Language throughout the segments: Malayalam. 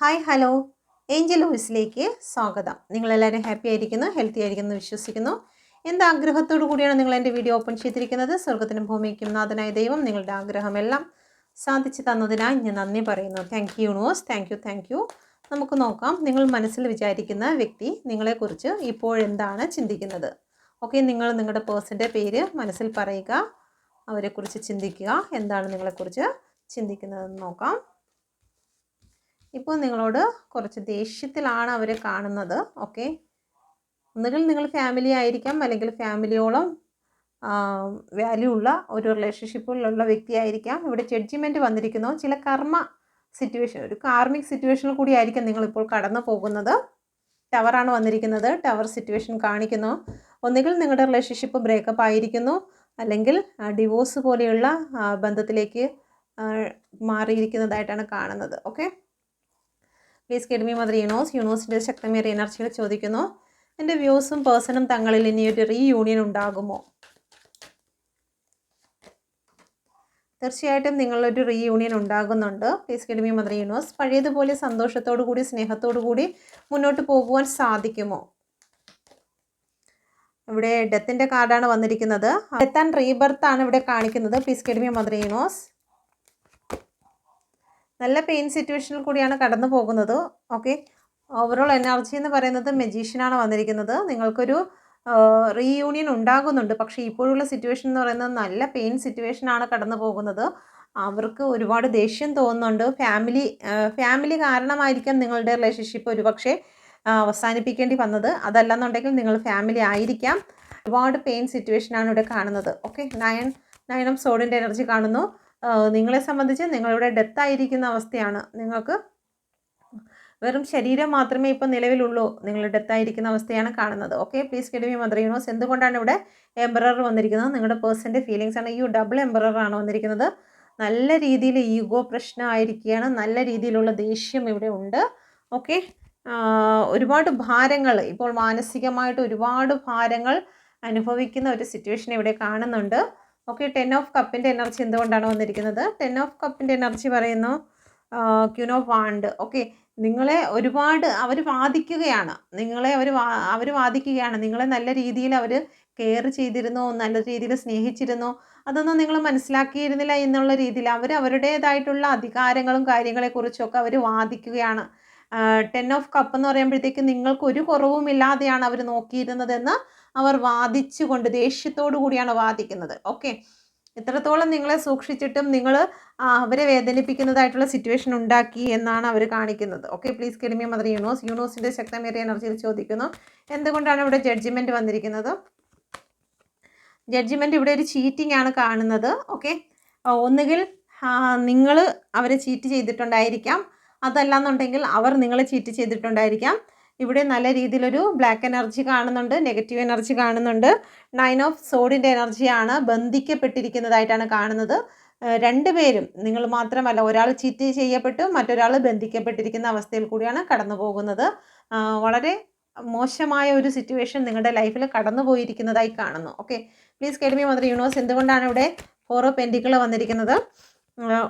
ഹായ് ഹലോ ഏഞ്ചൽ വോയിസിലേക്ക് സ്വാഗതം. നിങ്ങളെല്ലാവരും ഹാപ്പി ആയിരിക്കുന്നു ഹെൽത്തി ആയിരിക്കുന്നു വിശ്വസിക്കുന്നു. എന്ത് ആഗ്രഹത്തോടു കൂടിയാണ് നിങ്ങൾ എന്റെ വീഡിയോ ഓപ്പൺ ചെയ്തിരിക്കുന്നത്? സ്വർഗത്തിനും ഭൂമിക്കും നാഥനായ ദൈവം നിങ്ങളുടെ ആഗ്രഹമെല്ലാം സാധിച്ചു തന്നതിനായി ഞാൻ നന്ദി പറയുന്നു. Thank you universe thank you thank you നമുക്ക് നോക്കാം. നിങ്ങൾ മനസ്സിൽ വിചാരിക്കുന്ന വ്യക്തി നിങ്ങളെക്കുറിച്ച് ഇപ്പോഴെന്താണ് ചിന്തിക്കുന്നത്? ഓക്കെ നിങ്ങൾ നിങ്ങളുടെ പേഴ്സന്റെ പേര് മനസ്സിൽ പറയുക അവരെക്കുറിച്ച് ചിന്തിക്കുക എന്താണ് നിങ്ങളെക്കുറിച്ച് ചിന്തിക്കുന്നതെന്ന് നോക്കാം. ഇപ്പോൾ നിങ്ങളോട് കുറച്ച് ദേഷ്യത്തിലാണ് അവരെ കാണുന്നത് ഓക്കെ? ഒന്നുകിൽ നിങ്ങൾ ഫാമിലി ആയിരിക്കാം അല്ലെങ്കിൽ ഫാമിലിയോളം വാല്യൂ ഉള്ള ഒരു റിലേഷൻഷിപ്പിലുള്ള വ്യക്തിയായിരിക്കാം. ഇവിടെ ജഡ്ജിമെന്റ് വന്നിരിക്കുന്നു. ചില കർമ്മ സിറ്റുവേഷൻ ഒരു കാർമിക് സിറ്റുവേഷനിൽ കൂടി ആയിരിക്കും നിങ്ങളിപ്പോൾ കടന്നു പോകുന്നത്. ടവറാണ് വന്നിരിക്കുന്നത്. ടവർ സിറ്റുവേഷൻ കാണിക്കുന്നു. ഒന്നുകിൽ നിങ്ങളുടെ റിലേഷൻഷിപ്പ് ബ്രേക്കപ്പ് ആയിരിക്കുന്നു. അല്ലെങ്കിൽ ഡിവോഴ്സ് പോലെയുള്ള ബന്ധത്തിലേക്ക് മാറിയിരിക്കുന്നതായിട്ടാണ് കാണുന്നത്. Okay? Please guide me mother universe യൂണോസിന്റെ ശക്തമേറിയ എനർജികൾ ചോദിക്കുന്നു. എന്റെ വ്യൂസും പേഴ്സണും തങ്ങളിൽ ഇനി ഒരു റീയൂണിയൻ ഉണ്ടാകുമോ? തീർച്ചയായിട്ടും നിങ്ങളൊരു റീയൂണിയൻ ഉണ്ടാകുന്നുണ്ട്. പ്ലീസ് കിഡ്മി മദർ യൂണിവേഴ്സ് പഴയതുപോലെ സന്തോഷത്തോടു കൂടി സ്നേഹത്തോടു കൂടി മുന്നോട്ട് പോകുവാൻ സാധിക്കുമോ? ഇവിടെ ഡെത്തിന്റെ കാർഡാണ് വന്നിരിക്കുന്നത്. ഡെത്ത് ആൻഡ് റീബർത്ത് ആണ് ഇവിടെ കാണിക്കുന്നത്. പ്ലീസ് കെഡ്മി മദർ യൂണിവേഴ്സ് നല്ല പെയിൻ സിറ്റുവേഷനിൽ കൂടിയാണ് കടന്നു പോകുന്നത്. ഓക്കെ ഓവറോൾ എനർജി എന്ന് പറയുന്നത് മെജീഷ്യനാണ് വന്നിരിക്കുന്നത്. നിങ്ങൾക്കൊരു റീയൂണിയൻ ഉണ്ടാകുന്നുണ്ട്. പക്ഷേ ഇപ്പോഴുള്ള സിറ്റുവേഷൻ എന്ന് പറയുന്നത് നല്ല പെയിൻ സിറ്റുവേഷനാണ് കടന്നു പോകുന്നത്. അവർക്ക് ഒരുപാട് ദേഷ്യം തോന്നുന്നുണ്ട്. ഫാമിലി ഫാമിലി കാരണമായിരിക്കാം നിങ്ങളുടെ റിലേഷൻഷിപ്പ് ഒരുപക്ഷെ അവസാനിപ്പിക്കേണ്ടി വന്നത്. അതല്ലെന്നുണ്ടെങ്കിൽ നിങ്ങൾ ഫാമിലി ആയിരിക്കാം. ഒരുപാട് പെയിൻ സിറ്റുവേഷനാണ് ഇവിടെ കാണുന്നത്. ഓക്കെ നയൻ ഓഫ് സോഡിന്റെ എനർജി കാണുന്നു. നിങ്ങളെ സംബന്ധിച്ച് നിങ്ങളിവിടെ ഡെത്തായിരിക്കുന്ന അവസ്ഥയാണ്. നിങ്ങൾക്ക് വെറും ശരീരം മാത്രമേ ഇപ്പം നിലവിലുള്ളൂ. നിങ്ങൾ ഡെത്തായിരിക്കുന്ന അവസ്ഥയാണ് കാണുന്നത്. Okay please guide me mother universe എന്തുകൊണ്ടാണ് ഇവിടെ എംബറർ വന്നിരിക്കുന്നത്? നിങ്ങളുടെ പേഴ്സന്റെ ഫീലിങ്സ് ആണ്. ഈ ഡബിൾ എംബററാണ് വന്നിരിക്കുന്നത്. നല്ല രീതിയിൽ ഈഗോ പ്രശ്നമായിരിക്കുകയാണ്. നല്ല രീതിയിലുള്ള ദേഷ്യം ഇവിടെ ഉണ്ട്. ഓക്കെ ഒരുപാട് ഭാരങ്ങൾ ഇപ്പോൾ മാനസികമായിട്ട് ഒരുപാട് ഭാരങ്ങൾ അനുഭവിക്കുന്ന ഒരു സിറ്റുവേഷൻ ഇവിടെ കാണുന്നുണ്ട്. ഓക്കെ ടെൻ ഓഫ് കപ്പിന്റെ എനർജി എന്തുകൊണ്ടാണ് വന്നിരിക്കുന്നത്? ടെൻ ഓഫ് കപ്പിന്റെ എനർജി പറയുന്നു ക്യൂൻ ഓഫ് വാണ്ട് ഓക്കെ നിങ്ങളെ ഒരുപാട് അവർ വാദിക്കുകയാണ്. നിങ്ങളെ അവർ അവർ വാദിക്കുകയാണ്. നിങ്ങളെ നല്ല രീതിയിൽ അവർ കെയർ ചെയ്തിരുന്നു നല്ല രീതിയിൽ സ്നേഹിച്ചിരുന്നു. അതൊന്നും നിങ്ങൾ മനസ്സിലാക്കിയിരുന്നില്ല എന്നുള്ള രീതിയിൽ അവർ അവരുടേതായിട്ടുള്ള അധികാരങ്ങളും കാര്യങ്ങളെക്കുറിച്ചൊക്കെ അവർ വാദിക്കുകയാണ്. ടെൻ ഓഫ് കപ്പ് എന്ന് പറയുമ്പോഴത്തേക്ക് നിങ്ങൾക്ക് ഒരു കുറവുമില്ലാതെയാണ് അവർ നോക്കിയിരുന്നതെന്ന് അവർ വാദിച്ചുകൊണ്ട് ദേഷ്യത്തോടു കൂടിയാണ് വാദിക്കുന്നത്. ഓക്കെ ഇത്രത്തോളം നിങ്ങളെ സൂക്ഷിച്ചിട്ടും നിങ്ങൾ അവരെ വേദനിപ്പിക്കുന്നതായിട്ടുള്ള സിറ്റുവേഷൻ ഉണ്ടാക്കി എന്നാണ് അവർ കാണിക്കുന്നത്. ഓക്കെ പ്ലീസ് കെലിമിയ മദർ യൂണോസ് യൂണോസിന്റെ ശക്തമേറിയ എനർജിയിൽ ചോദിക്കുന്നു. എന്തുകൊണ്ടാണ് ഇവിടെ ജഡ്ജിമെന്റ് വന്നിരിക്കുന്നത്? ജഡ്ജ്മെന്റ് ഇവിടെ ഒരു ചീറ്റിംഗ് ആണ് കാണുന്നത്. ഓക്കെ ഒന്നുകിൽ നിങ്ങൾ അവരെ ചീറ്റ് ചെയ്തിട്ടുണ്ടായിരിക്കാം. അതല്ല എന്നുണ്ടെങ്കിൽ അവർ നിങ്ങളെ ചീറ്റ് ചെയ്തിട്ടുണ്ടായിരിക്കാം. ഇവിടെ നല്ല രീതിയിലൊരു ബ്ലാക്ക് എനർജി കാണുന്നുണ്ട് നെഗറ്റീവ് എനർജി കാണുന്നുണ്ട്. നയൻ ഓഫ് സോഡിന്റെ എനർജിയാണ് ബന്ധിക്കപ്പെട്ടിരിക്കുന്നതായിട്ടാണ് കാണുന്നത്. രണ്ടുപേരും നിങ്ങൾ മാത്രമല്ല ഒരാൾ ചീറ്റ് ചെയ്യപ്പെട്ടു മറ്റൊരാൾ ബന്ധിക്കപ്പെട്ടിരിക്കുന്ന അവസ്ഥയിൽ കൂടിയാണ് കടന്നു പോകുന്നത് വളരെ മോശമായ ഒരു സിറ്റുവേഷൻ നിങ്ങളുടെ ലൈഫിൽ കടന്നു പോയിരിക്കുന്നതായി കാണുന്നു ഓക്കെ പ്ലീസ് കേൾവി മദർ യൂണിവേഴ്സ് എന്തുകൊണ്ടാണ് ഇവിടെ ഫോർ പെൻഡിക്കിൾ വന്നിരിക്കുന്നത്?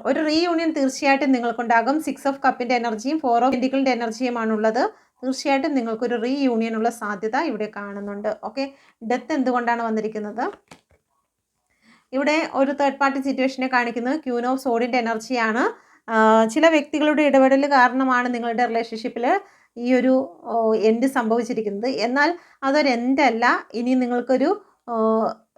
ഒരു റീയൂണിയൻ തീർച്ചയായിട്ടും നിങ്ങൾക്കുണ്ടാകും. സിക്സ് ഓഫ് കപ്പിന്റെ എനർജിയും ഫോർ ഓഫ് പെൻഡിക്കിളിന്റെ എനർജിയുമാണുള്ളത് തീർച്ചയായിട്ടും നിങ്ങൾക്കൊരു റീയൂണിയനുള്ള സാധ്യത ഇവിടെ കാണുന്നുണ്ട്. ഓക്കെ ഡെത്ത് എന്തുകൊണ്ടാണ് വന്നിരിക്കുന്നത്? ഇവിടെ ഒരു തേർഡ് പാർട്ടി സിറ്റുവേഷനെ കാണിക്കുന്നത് ക്യൂൻ ഓഫ് സോഡിന്റെ എനർജിയാണ് ചില വ്യക്തികളുടെ ഇടപെടൽ കാരണമാണ് നിങ്ങളുടെ റിലേഷൻഷിപ്പിൽ ഈ ഒരു എൻഡ് സംഭവിച്ചിരിക്കുന്നത്. എന്നാൽ അതൊരു എൻഡല്ല ഇനി നിങ്ങൾക്കൊരു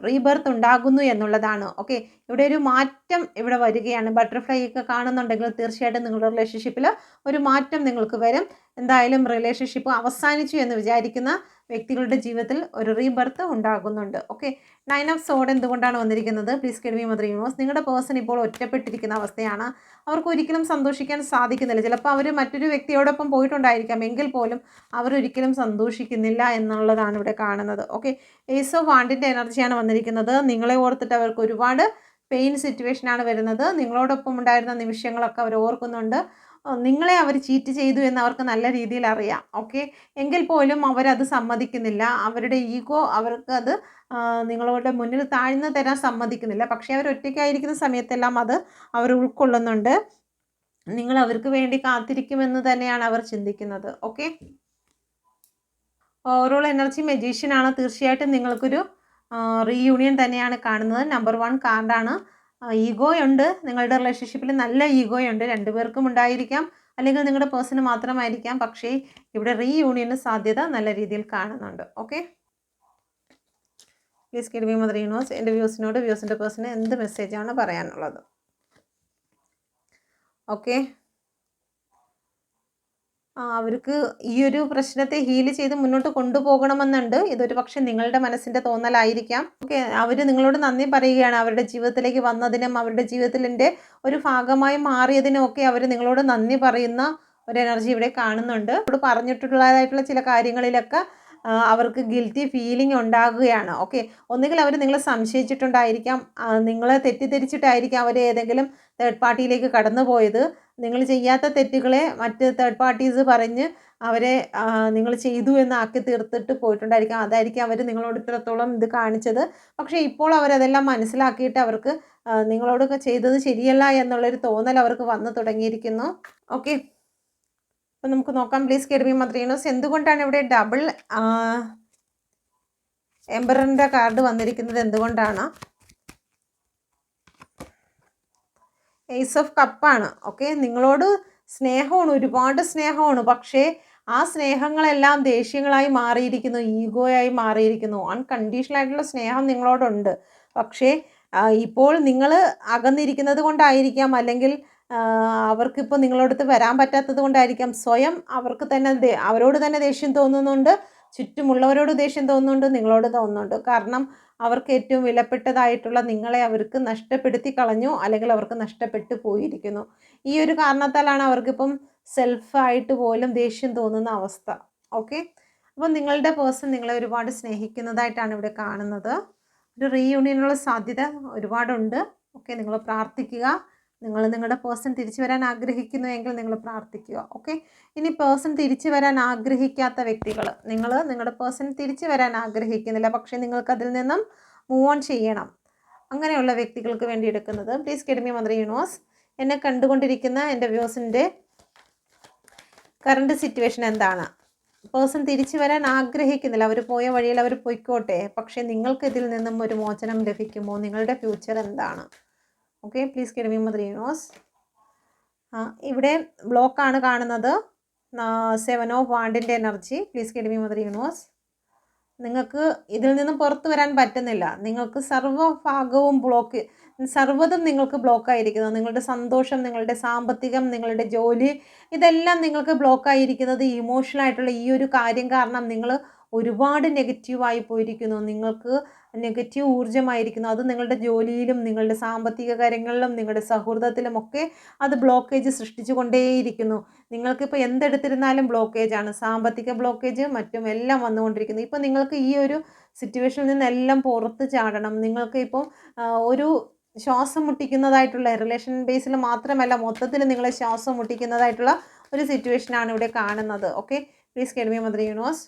റീബർത്ത് ഉണ്ടാകുന്നു എന്നുള്ളതാണ്. ഓക്കെ ഇവിടെ ഒരു മാറ്റം ഇവിടെ വരികയാണ്. ബട്ടർഫ്ലൈ ഒക്കെ കാണുന്നുണ്ടെങ്കിൽ തീർച്ചയായിട്ടും നിങ്ങളുടെ റിലേഷൻഷിപ്പിൽ ഒരു മാറ്റം നിങ്ങൾക്ക് വരും. എന്തായാലും റിലേഷൻഷിപ്പ് അവസാനിച്ചു എന്ന് വിചാരിക്കുന്ന വ്യക്തികളുടെ ജീവിതത്തിൽ ഒരു റീബർത്ത് ഉണ്ടാകുന്നുണ്ട്. ഓക്കെ നയൻ ഓഫ് സോഡ് എന്തുകൊണ്ടാണ് വന്നിരിക്കുന്നത്? പ്ലീസ് കെഡ്മി മദർ യൂണിവേഴ്സ് നിങ്ങളുടെ പേഴ്സൺ ഇപ്പോൾ ഒറ്റപ്പെട്ടിരിക്കുന്ന അവസ്ഥയാണ്. അവർക്ക് ഒരിക്കലും സന്തോഷിക്കാൻ സാധിക്കുന്നില്ല. ചിലപ്പോൾ അവർ മറ്റൊരു വ്യക്തിയോടൊപ്പം പോയിട്ടുണ്ടായിരിക്കാം. എങ്കിൽ പോലും അവർ ഒരിക്കലും സന്തോഷിക്കുന്നില്ല എന്നുള്ളതാണ് ഇവിടെ കാണുന്നത്. ഓക്കെ ഏസ് ഓഫ് വാണ്ടിന്റെ എനർജിയാണ് വന്നിരിക്കുന്നത്. നിങ്ങളെ ഓർത്തിട്ട് അവർക്ക് ഒരുപാട് പെയിൻ സിറ്റുവേഷനാണ് വരുന്നത്. നിങ്ങളോടൊപ്പം ഉണ്ടായിരുന്ന നിമിഷങ്ങളൊക്കെ അവർ ഓർക്കുന്നുണ്ട്. നിങ്ങളെ അവർ ചീറ്റ് ചെയ്തു എന്ന് അവർക്ക് നല്ല രീതിയിൽ അറിയാം ഓക്കെ എങ്കിൽ പോലും അവരത് സമ്മതിക്കുന്നില്ല. അവരുടെ ഈഗോ അവർക്ക് അത് നിങ്ങളുടെ മുന്നിൽ താഴ്ന്നു തരാൻ സമ്മതിക്കുന്നില്ല. പക്ഷേ അവർ ഒറ്റയ്ക്കായിരിക്കുന്ന സമയത്തെല്ലാം അത് അവർ ഉൾക്കൊള്ളുന്നുണ്ട്. നിങ്ങൾ അവർക്ക് വേണ്ടി കാത്തിരിക്കുമെന്ന് തന്നെയാണ് അവർ ചിന്തിക്കുന്നത് ഓക്കെ ഓവറോൾ എനർജി മെജീഷ്യനാണ് തീർച്ചയായിട്ടും നിങ്ങൾക്കൊരു റീയൂണിയൻ തന്നെയാണ് കാണുന്നത്. നമ്പർ വൺ കാർഡാണ് ഈഗോ ഉണ്ട് നിങ്ങളുടെ റിലേഷൻഷിപ്പിൽ നല്ല ഈഗോയുണ്ട്. രണ്ടുപേർക്കും ഉണ്ടായിരിക്കാം. അല്ലെങ്കിൽ നിങ്ങളുടെ പേഴ്സണ് മാത്രമായിരിക്കാം. പക്ഷേ ഇവിടെ റീയൂണിയന് സാധ്യത നല്ല രീതിയിൽ കാണുന്നുണ്ട്. Okay? Please guide me mother universe എന്റെ വ്യൂസിനോട് വ്യൂസിന്റെ പേഴ്സണ് എന്ത് മെസ്സേജാണ് പറയാനുള്ളത്? ഓക്കെ? അവർക്ക് ഈ ഒരു പ്രശ്നത്തെ ഹീൽ ചെയ്ത് മുന്നോട്ട് കൊണ്ടുപോകണമെന്നുണ്ട്. ഇതൊരു പക്ഷേ നിങ്ങളുടെ മനസ്സിന്റെ തോന്നലായിരിക്കാം. ഓക്കെ അവർ നിങ്ങളോട് നന്ദി പറയുകയാണ്. അവരുടെ ജീവിതത്തിലേക്ക് വന്നതിനും അവരുടെ ജീവിതത്തിന്റെ ഒരു ഭാഗമായി മാറിയതിനും ഒക്കെ അവർ നിങ്ങളോട് നന്ദി പറയുന്ന ഒരു എനർജി ഇവിടെ കാണുന്നുണ്ട്. ഇവിടെ പറഞ്ഞിട്ടുള്ളതായിട്ടുള്ള ചില കാര്യങ്ങളിലൊക്കെ അവർക്ക് ഗിൽറ്റി ഫീലിംഗ് ഉണ്ടാകുകയാണ്. ഓക്കെ ഒന്നുകിൽ അവർ നിങ്ങളെ സംശയിച്ചിട്ടുണ്ടായിരിക്കാം. നിങ്ങളെ തെറ്റിദ്ധരിച്ചിട്ടായിരിക്കാം അവർ ഏതെങ്കിലും തേർഡ് പാർട്ടിയിലേക്ക് കടന്നു പോയത് നിങ്ങൾ ചെയ്യാത്ത തെറ്റുകളെ മറ്റ് തേർഡ് പാർട്ടീസ് പറഞ്ഞ് അവരെ നിങ്ങൾ ചെയ്തു എന്നാക്കി തീർത്തിട്ട് പോയിട്ടുണ്ടായിരിക്കാം. അതായിരിക്കും അവർ നിങ്ങളോട് ഇത്രത്തോളം ഇത് കാണിച്ചത്. പക്ഷേ ഇപ്പോൾ അവരതെല്ലാം മനസ്സിലാക്കിയിട്ട് അവർക്ക് നിങ്ങളോടൊക്കെ ചെയ്തത് ശരിയല്ല എന്നുള്ളൊരു തോന്നൽ അവർക്ക് വന്നു തുടങ്ങിയിരിക്കുന്നു. ഓക്കെ അപ്പം നമുക്ക് നോക്കാം. പ്ലീസ് കെർമി മദ്രീനോസ് എന്തുകൊണ്ടാണ് ഇവിടെ ഡബിൾ എംബറിന്റെ കാർഡ് വന്നിരിക്കുന്നത്? എന്തുകൊണ്ടാണ്? ഏസ് ഓഫ് കപ്പാണ് ഓക്കെ നിങ്ങളോട് സ്നേഹമാണ് ഒരുപാട് സ്നേഹമാണ്. പക്ഷേ ആ സ്നേഹങ്ങളെല്ലാം ദേഷ്യങ്ങളായി മാറിയിരിക്കുന്നു ഈഗോയായി മാറിയിരിക്കുന്നു. അൺകണ്ടീഷണൽ ആയിട്ടുള്ള സ്നേഹം നിങ്ങളോടുണ്ട്. പക്ഷേ ഇപ്പോൾ നിങ്ങൾ അകന്നിരിക്കുന്നത് കൊണ്ടായിരിക്കാം. അല്ലെങ്കിൽ അവർക്കിപ്പോൾ നിങ്ങളടുത്ത് വരാൻ പറ്റാത്തത് കൊണ്ടായിരിക്കാം. സ്വയം അവർക്ക് തന്നെ അവരോട് തന്നെ ദേഷ്യം തോന്നുന്നുണ്ട്. ചുറ്റുമുള്ളവരോട് ദേഷ്യം തോന്നുന്നുണ്ട് നിങ്ങളോട് തോന്നുന്നുണ്ട്. കാരണം അവർക്ക് ഏറ്റവും വിലപ്പെട്ടതായിട്ടുള്ള നിങ്ങളെ അവർക്ക് നഷ്ടപ്പെടുത്തി കളഞ്ഞു അല്ലെങ്കിൽ അവർക്ക് നഷ്ടപ്പെട്ടു പോയിരിക്കുന്നു. ഈ ഒരു കാരണത്താലാണ് അവർക്കിപ്പം സെൽഫായിട്ട് പോലും ദേഷ്യം തോന്നുന്ന അവസ്ഥ. ഓക്കെ? അപ്പം നിങ്ങളുടെ പേഴ്സൺ നിങ്ങളെ ഒരുപാട് സ്നേഹിക്കുന്നതായിട്ടാണ് ഇവിടെ കാണുന്നത്. ഒരു റീയൂണിയനുള്ള സാധ്യത ഒരുപാടുണ്ട്. ഓക്കെ? നിങ്ങൾ പ്രാർത്ഥിക്കുക. നിങ്ങൾ നിങ്ങളുടെ പേഴ്സൺ തിരിച്ചു വരാൻ ആഗ്രഹിക്കുന്നു എങ്കിൽ നിങ്ങൾ പ്രാർത്ഥിക്കുക ഓക്കെ ഇനി പേഴ്സൺ തിരിച്ചു വരാൻ ആഗ്രഹിക്കാത്ത വ്യക്തികൾ നിങ്ങൾ നിങ്ങളുടെ പേഴ്സൺ തിരിച്ചു വരാൻ ആഗ്രഹിക്കുന്നില്ല പക്ഷേ നിങ്ങൾക്ക് അതിൽ നിന്നും മൂവ് ഓൺ ചെയ്യണം. അങ്ങനെയുള്ള വ്യക്തികൾക്ക് വേണ്ടി എടുക്കുന്നത് പ്ലീസ് കെഡമി മദർ യൂണിവേഴ്സ് എന്നെ കണ്ടുകൊണ്ടിരിക്കുന്ന എന്റെ വ്യൂസിന്റെ കറണ്ട് സിറ്റുവേഷൻ എന്താണ്? പേഴ്സൺ തിരിച്ചു വരാൻ ആഗ്രഹിക്കുന്നില്ല അവർ പോയ വഴിയിൽ അവർ പൊയ്ക്കോട്ടെ പക്ഷേ നിങ്ങൾക്ക് ഇതിൽ നിന്നും ഒരു മോചനം ലഭിക്കുമോ? നിങ്ങളുടെ ഫ്യൂച്ചർ എന്താണ്? Okay please guide me mother universe ഇവിടെ ബ്ലോക്കാണ് കാണുന്നത്. Seven of വാണ്ടിന്റെ energy please guide me mother universe നിങ്ങൾക്ക് ഇതിൽ നിന്നും പുറത്തു വരാൻ പറ്റുന്നില്ല. നിങ്ങൾക്ക് സർവഭാഗവും ബ്ലോക്ക് സർവതും നിങ്ങൾക്ക് ബ്ലോക്കായിരിക്കുന്നത് നിങ്ങളുടെ സന്തോഷം നിങ്ങളുടെ സാമ്പത്തികം നിങ്ങളുടെ ജോലി ഇതെല്ലാം നിങ്ങൾക്ക് ബ്ലോക്കായിരിക്കുന്നത് ഇമോഷണൽ ആയിട്ടുള്ള ഈ ഒരു കാര്യം കാരണം നിങ്ങൾ ഒരുപാട് നെഗറ്റീവായി പോയിരിക്കുന്നു. നിങ്ങൾക്ക് നെഗറ്റീവ് ഊർജമായിരിക്കുന്നു. അത് നിങ്ങളുടെ ജോലിയിലും നിങ്ങളുടെ സാമ്പത്തിക കാര്യങ്ങളിലും നിങ്ങളുടെ സൗഹൃദത്തിലും ഒക്കെ അത് ബ്ലോക്കേജ് സൃഷ്ടിച്ചു കൊണ്ടേയിരിക്കുന്നു നിങ്ങൾക്കിപ്പോൾ എന്തെടുത്തിരുന്നാലും ബ്ലോക്കേജാണ് സാമ്പത്തിക ബ്ലോക്കേജ് മറ്റും എല്ലാം വന്നുകൊണ്ടിരിക്കുന്നു. ഇപ്പോൾ നിങ്ങൾക്ക് ഈ ഒരു സിറ്റുവേഷനിൽ നിന്നെല്ലാം പുറത്ത് ചാടണം. നിങ്ങൾക്ക് ഇപ്പം ഒരു ശ്വാസം മുട്ടിക്കുന്നതായിട്ടുള്ള റിലേഷൻ ബേസിൽ മാത്രമല്ല മൊത്തത്തിൽ നിങ്ങളെ ശ്വാസം മുട്ടിക്കുന്നതായിട്ടുള്ള ഒരു സിറ്റുവേഷനാണ് ഇവിടെ കാണുന്നത്. Okay please guide me mother universe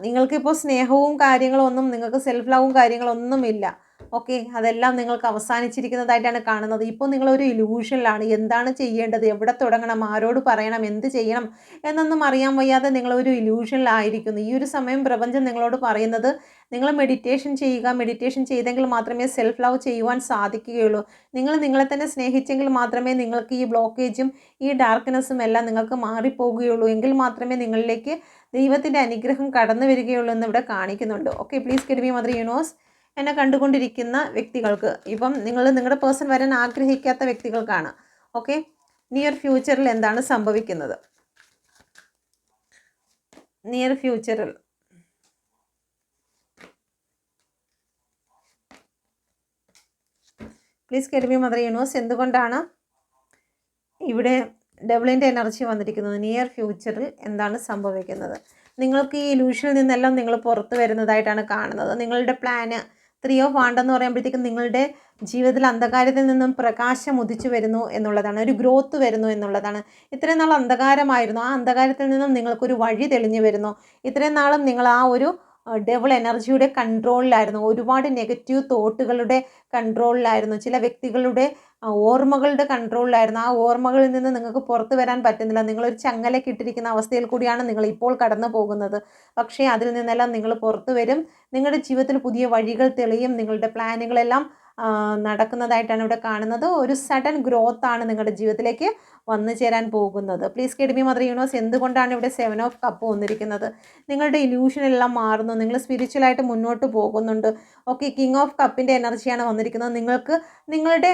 നിങ്ങൾക്കിപ്പോൾ സ്നേഹവും കാര്യങ്ങളൊന്നും നിങ്ങൾക്ക് സെൽഫ് ലവും കാര്യങ്ങളൊന്നും ഇല്ല ഓക്കെ അതെല്ലാം നിങ്ങൾക്ക് അവസാനിച്ചിരിക്കുന്നതായിട്ടാണ് കാണുന്നത്. ഇപ്പോൾ നിങ്ങളൊരു ഇലൂഷനിലാണ് എന്താണ് ചെയ്യേണ്ടത്? എവിടെ തുടങ്ങണം? ആരോട് പറയണം? എന്ത് ചെയ്യണം? എന്നൊന്നും അറിയാൻ വയ്യാതെ നിങ്ങളൊരു ഇലൂഷനിലായിരിക്കുന്നു ഈ ഒരു സമയം പ്രപഞ്ചം നിങ്ങളോട് പറയുന്നത് നിങ്ങൾ മെഡിറ്റേഷൻ ചെയ്യുക മെഡിറ്റേഷൻ ചെയ്തെങ്കിൽ മാത്രമേ സെൽഫ് ലവ് ചെയ്യുവാൻ സാധിക്കുകയുള്ളൂ. നിങ്ങൾ നിങ്ങളെ തന്നെ സ്നേഹിച്ചെങ്കിൽ മാത്രമേ നിങ്ങൾക്ക് ഈ ബ്ലോക്കേജും ഈ ഡാർക്ക്നെസ്സും എല്ലാം നിങ്ങൾക്ക് മാറിപ്പോകുകയുള്ളൂ. എങ്കിൽ മാത്രമേ നിങ്ങളിലേക്ക് ദൈവത്തിന്റെ അനുഗ്രഹം കടന്നു വരികയുള്ളൂ എന്ന് ഇവിടെ കാണിക്കുന്നുണ്ട്. Okay please guide mother universe എന്നെ കണ്ടുകൊണ്ടിരിക്കുന്ന വ്യക്തികൾക്ക് ഇപ്പം നിങ്ങൾ നിങ്ങളുടെ പേഴ്സൺ വരാൻ ആഗ്രഹിക്കാത്ത വ്യക്തികൾക്കാണ്. ഓക്കെ നിയർ ഫ്യൂച്ചറിൽ എന്താണ് സംഭവിക്കുന്നത്? നിയർ ഫ്യൂച്ചറിൽ പ്ലീസ് കെരുമി മദർ യൂണിവേഴ്സ് എന്തുകൊണ്ടാണ് ഇവിടെ ഡബിളിന്റെ എനർജി വന്നിരിക്കുന്നത്? നിയർ ഫ്യൂച്ചറിൽ എന്താണ് സംഭവിക്കുന്നത്? നിങ്ങൾക്ക് ഈ ഇലൂഷനിൽ നിന്നെല്ലാം നിങ്ങൾ പുറത്ത് വരുന്നതായിട്ടാണ് കാണുന്നത്. നിങ്ങളുടെ പ്ലാന് ത്രീ ഓഫ് വാണ്ടെന്ന് പറയുമ്പോഴത്തേക്കും നിങ്ങളുടെ ജീവിതത്തിൽ അന്ധകാരത്തിൽ നിന്നും പ്രകാശം ഉദിച്ചു വരുന്നു എന്നുള്ളതാണ്. ഒരു ഗ്രോത്ത് വരുന്നു എന്നുള്ളതാണ്. ഇത്രയും നാൾ അന്ധകാരമായിരുന്നു. ആ അന്ധകാരത്തിൽ നിന്നും നിങ്ങൾക്കൊരു വഴി തെളിഞ്ഞു വരുന്നു. ഇത്രയും നാളും നിങ്ങൾ ആ ഒരു ഡെവൽ എനർജിയുടെ കൺട്രോളിലായിരുന്നു ഒരുപാട് നെഗറ്റീവ് തോട്ടുകളുടെ കൺട്രോളിലായിരുന്നു ചില വ്യക്തികളുടെ ഓർമ്മകളുടെ കൺട്രോളിലായിരുന്നു ആ ഓർമ്മകളിൽ നിന്ന് നിങ്ങൾക്ക് പുറത്തു വരാൻ പറ്റുന്നില്ല. നിങ്ങളൊരു ചങ്ങലക്കിട്ടിരിക്കുന്ന അവസ്ഥയിൽ കൂടിയാണ് നിങ്ങൾ ഇപ്പോൾ കടന്നു പോകുന്നത്. പക്ഷേ അതിൽ നിന്നെല്ലാം നിങ്ങൾ പുറത്തു വരും. നിങ്ങളുടെ ജീവിതത്തിൽ പുതിയ വഴികൾ തെളിയും. നിങ്ങളുടെ പ്ലാനുകളെല്ലാം നടക്കുന്നതായിട്ടാണ് ഇവിടെ കാണുന്നത്. ഒരു സഡൻ ഗ്രോത്ത് ആണ് നിങ്ങളുടെ ജീവിതത്തിലേക്ക് വന്നു ചേരാൻ പോകുന്നത്. പ്ലീസ് കെഡിമി മദർ യൂണിവേഴ്സ് എന്തുകൊണ്ടാണ് ഇവിടെ സെവൻ ഓഫ് കപ്പ് വന്നിരിക്കുന്നത്? നിങ്ങളുടെ ഇല്യൂഷൻ എല്ലാം മാറുന്നു. നിങ്ങൾ സ്പിരിച്വലായിട്ട് മുന്നോട്ട് പോകുന്നുണ്ട്. ഓക്കെ കിങ് ഓഫ് കപ്പിന്റെ എനർജിയാണ് വന്നിരിക്കുന്നത്. നിങ്ങൾക്ക് നിങ്ങളുടെ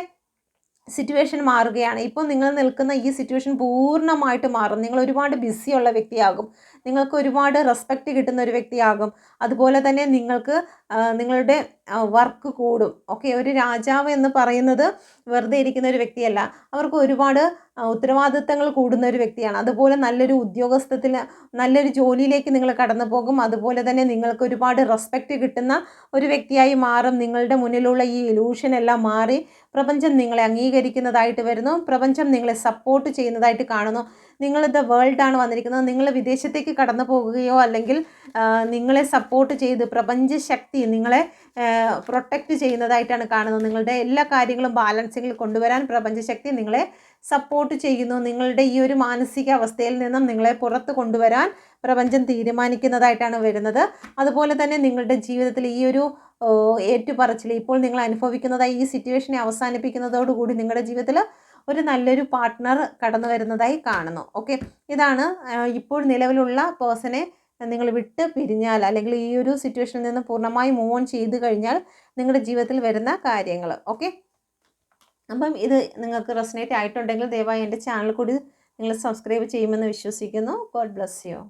സിറ്റുവേഷൻ മാറുകയാണ്. ഇപ്പോൾ നിങ്ങൾ നിൽക്കുന്ന ഈ സിറ്റുവേഷൻ പൂർണമായിട്ട് മാറും. നിങ്ങൾ ഒരുപാട് ബിസിയുള്ള വ്യക്തിയാകും. നിങ്ങൾക്ക് ഒരുപാട് റെസ്പെക്റ്റ് കിട്ടുന്ന ഒരു വ്യക്തിയാകും. അതുപോലെ തന്നെ നിങ്ങൾക്ക് നിങ്ങളുടെ വർക്ക് കൂടും. ഓക്കെ ഒരു രാജാവ് എന്ന് പറയുന്നത് വെറുതെ ഇരിക്കുന്ന ഒരു വ്യക്തിയല്ല. അവർക്ക് ഒരുപാട് ഉത്തരവാദിത്തങ്ങൾ കൂടുന്ന ഒരു വ്യക്തിയാണ്. അതുപോലെ നല്ലൊരു ഉദ്യോഗസ്ഥത്തിൽ നല്ലൊരു ജോലിയിലേക്ക് നിങ്ങൾ കടന്നു പോകും അതുപോലെ തന്നെ നിങ്ങൾക്ക് ഒരുപാട് റെസ്പെക്റ്റ് കിട്ടുന്ന ഒരു വ്യക്തിയായി മാറും. നിങ്ങളുടെ മുന്നിലുള്ള ഈ ഇലൂഷൻ എല്ലാം മാറി പ്രപഞ്ചം നിങ്ങളെ അംഗീകരിക്കുന്നതായിട്ട് വരുന്നു. പ്രപഞ്ചം നിങ്ങളെ സപ്പോർട്ട് ചെയ്യുന്നതായിട്ട് കാണുന്നു. നിങ്ങൾ ദ വേൾഡ് ആണ് വന്നിരിക്കുന്നത്. നിങ്ങൾ വിദേശത്തേക്ക് കടന്നു പോകുകയോ അല്ലെങ്കിൽ നിങ്ങളെ സപ്പോർട്ട് ചെയ്ത് പ്രപഞ്ച ശക്തി നിങ്ങളെ പ്രൊട്ടക്റ്റ് ചെയ്യുന്നതായിട്ടാണ് കാണുന്നത്. നിങ്ങളുടെ എല്ലാ കാര്യങ്ങളും ബാലൻസിങ്ങിൽ കൊണ്ടുവരാൻ പ്രപഞ്ചശക്തി നിങ്ങളെ സപ്പോർട്ട് ചെയ്യുന്നു. നിങ്ങളുടെ ഈ ഒരു മാനസിക അവസ്ഥയിൽ നിന്നും നിങ്ങളെ പുറത്ത് കൊണ്ടുവരാൻ പ്രപഞ്ചം തീരുമാനിക്കുന്നതായിട്ടാണ് വരുന്നത്. അതുപോലെ തന്നെ നിങ്ങളുടെ ജീവിതത്തിൽ ഈ ഒരു ഏറ്റുപറച്ചിൽ ഇപ്പോൾ നിങ്ങൾ അനുഭവിക്കുന്നതായി ഈ സിറ്റുവേഷനെ അവസാനിപ്പിക്കുന്നതോടുകൂടി നിങ്ങളുടെ ജീവിതത്തിൽ ഒരു നല്ലൊരു പാർട്ട്ണർ കടന്നു വരുന്നതായി കാണുന്നു. ഓക്കെ ഇതാണ് ഇപ്പോൾ നിലവിലുള്ള പേഴ്സണെ നിങ്ങൾ വിട്ട് പിരിഞ്ഞാൽ അല്ലെങ്കിൽ ഈ ഒരു സിറ്റുവേഷനിൽ നിന്ന് പൂർണമായി മൂവ് ഓൺ ചെയ്ത് കഴിഞ്ഞാൽ നിങ്ങളുടെ ജീവിതത്തിൽ വരുന്ന കാര്യങ്ങൾ ഓക്കെ അപ്പം ഇത് നിങ്ങൾക്ക് റെസിനേറ്റ് ആയിട്ടുണ്ടെങ്കിൽ ദയവായി എന്റെ ചാനൽ കൂടി നിങ്ങൾ സബ്സ്ക്രൈബ് ചെയ്യുമെന്ന് വിശ്വസിക്കുന്നു. God bless you